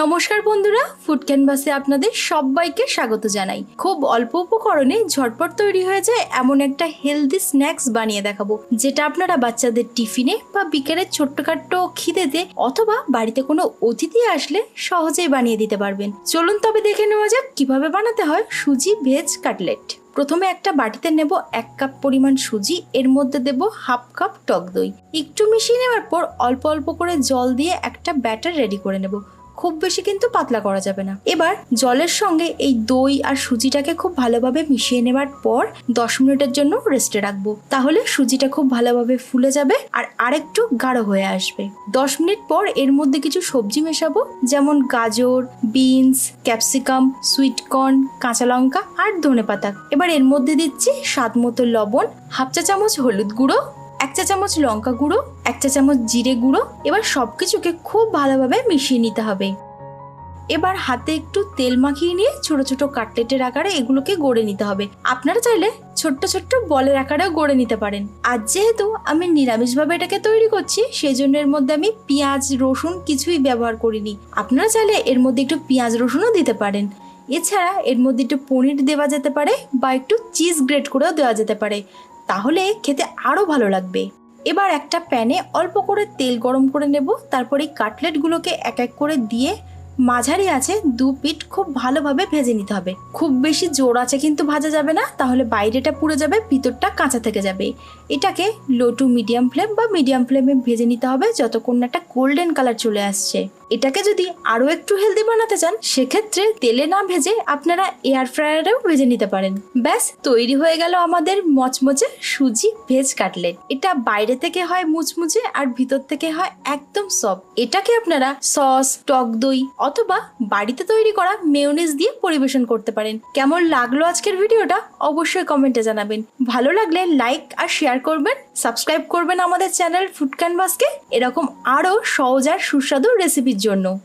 নমস্কার বন্ধুরা ফুড ক্যানভাসে আপনাদের সবাইকে স্বাগত জানাই। খুব অল্প উপকরণে ঝটপট তৈরি হয়ে যায় এমন একটা হেলদি স্ন্যাক্স বানিয়ে দেখাবো, যেটা আপনারা বাচ্চাদের টিফিনে বা বিকেলের ছোট্টখাট্ট খিদেতে অথবা বাড়িতে কোনো অতিথি আসলে সহজেই বানিয়ে দিতে পারবেন। চলুন তবে দেখে নেওয়া যাক কীভাবে বানাতে হয় সুজি, ভেজ, কাটলেট। প্রথমে একটা বাটিতে নেব এক কাপ পরিমাণ সুজি, এর মধ্যে দেব হাফ কাপ টক দই। একটু মিশিয়ে নেওয়ার পর অল্প অল্প করে জল দিয়ে একটা ব্যাটার রেডি করে নেব। খুব বেশি কিন্তু পাতলা করা যাবে না। এবার জলের সঙ্গে এই দই আর সুজিটাকে খুব ভালোভাবে মিশিয়ে নেবার পর দশ মিনিটের জন্য রেস্টে রাখব। তাহলে সুজিটা খুব ভালোভাবে ফুলে যাবে আর আরেকটু গাঢ় হয়ে আসবে। দশ মিনিট পর এর মধ্যে কিছু সবজি মেশাবো, যেমন গাজর বিনস ক্যাপসিকাম সুইটকর্ন কাঁচা লঙ্কা আর ধনে পাতা এবার এর মধ্যে দিচ্ছি স্বাদ মতো লবণ, হাফ চা চামচ হলুদ গুঁড়ো এক চা চামচ লঙ্কা গুঁড়ো, এক চা চামচ জিরে গুঁড়ো, এবার সব কিছুকে খুব ভালোভাবে মিশিয়ে নিতে হবে। এবার হাতে একটু তেল মাখিয়ে নিয়ে ছোট ছোট কাটলেটের আকারে এগুলোকে গড়ে নিতে হবে। আপনারা চাইলে ছোট্ট ছোট্ট বলের আকারেও গড়ে নিতে পারেন। আর যেহেতু আমি নিরামিষভাবে এটাকে তৈরি করছি সেই জন্য এর মধ্যে আমি পেঁয়াজ, রসুন কিছুই ব্যবহার করিনি। আপনারা চাইলে এর মধ্যে একটু পেঁয়াজ, রসুনও দিতে পারেন। এছাড়া এর মধ্যে একটু পনির দেওয়া যেতে পারে বা একটু চিজ গ্রেট করেও দেওয়া যেতে পারে। তাহলে খেতে আরও ভালো লাগবে। এবার একটা প্যানে অল্প করে তেল গরম করে নেব, তারপরে কাটলেটগুলোকে এক এক করে দিয়ে মাঝারি আছে, দু পিঠ খুব ভালোভাবে ভেজে নিতে হবে। খুব বেশি জোর আছে কিন্তু ভাজা যাবে না, তাহলে বাইরেটা পুড়ে যাবে, ভিতরটা কাঁচা থেকে যাবে। এটাকে লো টু মিডিয়াম ফ্লেম বা মিডিয়াম ফ্লেমে ভেজে নিতে হবে, যতক্ষণ একটা গোল্ডেন কালার চলে আসছে। এটাকে যদি আরও একটু হেলদি বানাতে চান, সেক্ষেত্রে তেলে না ভেজে আপনারা এয়ার ফ্রায়ারেও ভেজে নিতে পারেন। ব্যাস, তৈরি হয়ে গেল আমাদের মচমচে সুজি ভেজ কাটলেট এটা বাইরে থেকে হয় মুচমুচে আর ভিতর থেকে হয় একদম সফট এটাকে আপনারা সস টক দই অথবা বাড়িতে তৈরি করা মেয়োনেজ দিয়ে পরিবেশন করতে পারেন। কেমন লাগল আজকের ভিডিওটা অবশ্যই কমেন্টে জানাবেন। ভালো লাগলে লাইক আর শেয়ার করবেন সাবস্ক্রাইব করবেন আমাদের চ্যানেল ফুড ক্যানভাসকে এরকম আরও সহজ আর সুস্বাদু রেসিপির জন্য।